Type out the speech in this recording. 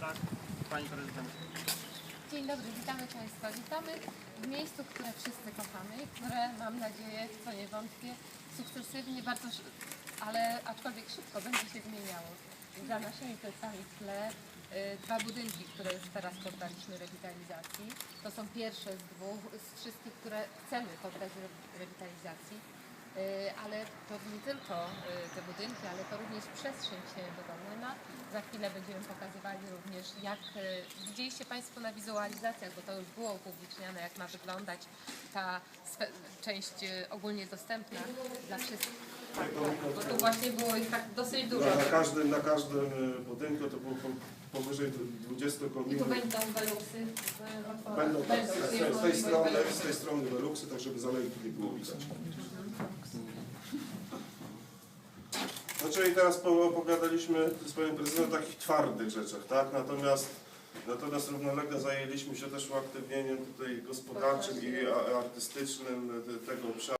Tak, Pani Prezydent. Dzień dobry, witamy Państwa. Witamy w miejscu, które wszyscy kochamy i które mam nadzieję, w co nie wątpię, sukcesywnie, bardzo, ale aczkolwiek szybko będzie się zmieniało. Za naszymi plecami w tle y, dwa budynki, które już teraz poddaliśmy rewitalizacji. To są pierwsze z dwóch, z wszystkich, które chcemy poddać re- rewitalizacji. Y, Ale to nie tylko y, te budynki, ale to również przestrzeń księżycowa. Za chwilę będziemy pokazywali również, jak y, widzieliście Państwo na wizualizacjach, bo to już było upubliczniane, jak ma wyglądać ta część y, ogólnie dostępna dla wszystkich. Tak, tak, bo tu właśnie było ich tak dosyć dużo. Na, na, każdym, na każdym e, budynku to było po- powyżej 20 I tu kominów. będą beluksy. Będą tak, z, jest z, tej strony, z tej strony tak żeby zalejki nie było widać. Znaczy i teraz po- opowiadaliśmy z Panią Prezydentem o takich twardych rzeczach, tak? Natomiast Natomiast równolegle zajęliśmy się też uaktywnieniem tutaj gospodarczym i a- artystycznym e, tego obszaru.